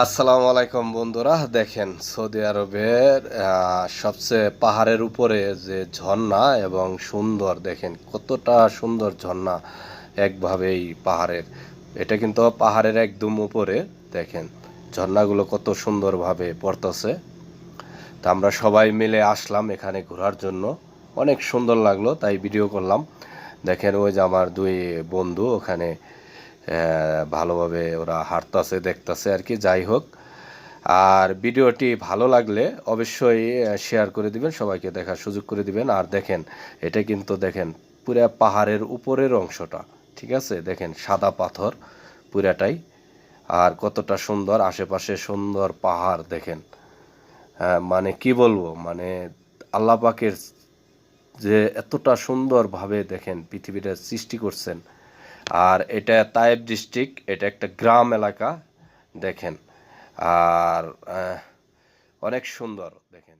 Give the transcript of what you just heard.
আসসালামু আলাইকুম বন্ধুরা, দেখেন সৌদি আরবের সবচেয়ে পাহাড়ের উপরে যে ঝর্ণা এবং সুন্দর, দেখেন কতটা সুন্দর ঝর্ণা একভাবেই পাহাড়ের। এটা কিন্তু পাহাড়ের একদম উপরে, দেখেন ঝর্ণাগুলো কত সুন্দরভাবে পড়তেছে। তা আমরা সবাই মিলে আসলাম এখানে ঘোরার জন্য। অনেক সুন্দর লাগল, তাই ভিডিও করলাম। দেখেন ওই যে আমার দুই বন্ধু ওখানে ভালোভাবে ওরা হাঁটতাছে, দেখতাছে আর কি, যাই হোক। আর ভিডিওটি ভালো লাগলে অবশ্যই শেয়ার করে দিবেন, সবাইকে দেখার সুযোগ করে দিবেন। আর দেখেন, এটা কিন্তু দেখেন, পুরা পাহাড়ের উপরের অংশটা, ঠিক আছে? দেখেন, সাদা পাথর পুরাটাই। আর কতটা সুন্দর, আশেপাশে সুন্দর পাহাড়, দেখেন। মানে কি বলব মানে আল্লাপাকের যে এতটা সুন্দরভাবে দেখেন পৃথিবীটা সৃষ্টি করছেন আর এটা তায়েব ডিস্ট্রিক্ট এটা একটা গ্রাম এলাকা দেখেন। আর অনেক সুন্দর দেখেন।